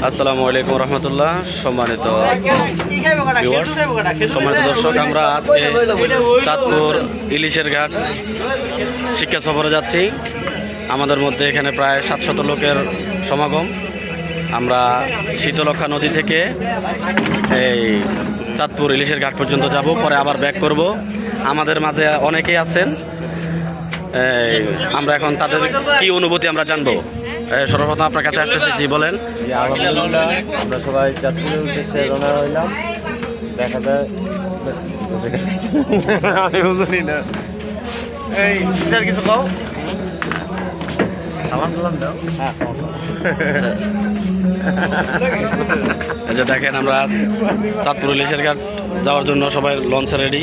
আসসালামু আলাইকুম রহমতুল্লাহ। সম্মানিত সম্মানিত দর্শক, আমরা আজকে চাঁদপুর ইলিশের ঘাট শিক্ষা সফরে যাচ্ছি। আমাদের মধ্যে এখানে প্রায় সাতশত লোকের সমাগম। আমরা শীতলক্ষা নদী থেকে এই চাঁদপুর ইলিশের ঘাট পর্যন্ত যাব, পরে আবার ব্যাক করব। আমাদের মাঝে অনেকেই আছেন। আমরা এখন তাদের কি অনুভূতি আমরা জানব? সর্বপ্রথম আপনার কাছে আসতেছি জি বলেন। আমরা সবাই চাঁদপুরের উদ্দেশ্যে রওনা হইলাম। দেখা যায় আমি বুঝলি না। এই কিছু কও? আমার বললাম দাও হ্যাঁ যে দেখেন আমরা চাঁদপুর ইলিশের ঘাট যাওয়ার জন্য সবাই লঞ্চে রেডি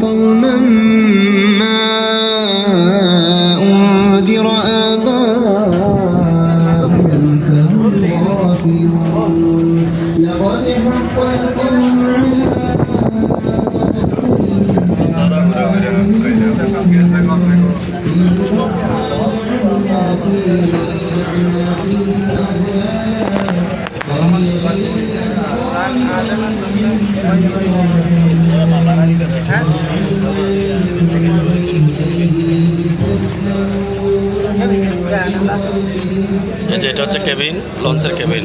قوما ما أنذر آباؤهم فهم غافلون لقد حق القول এই যে এটা হচ্ছে কেবিন লঞ্চের কেবিন।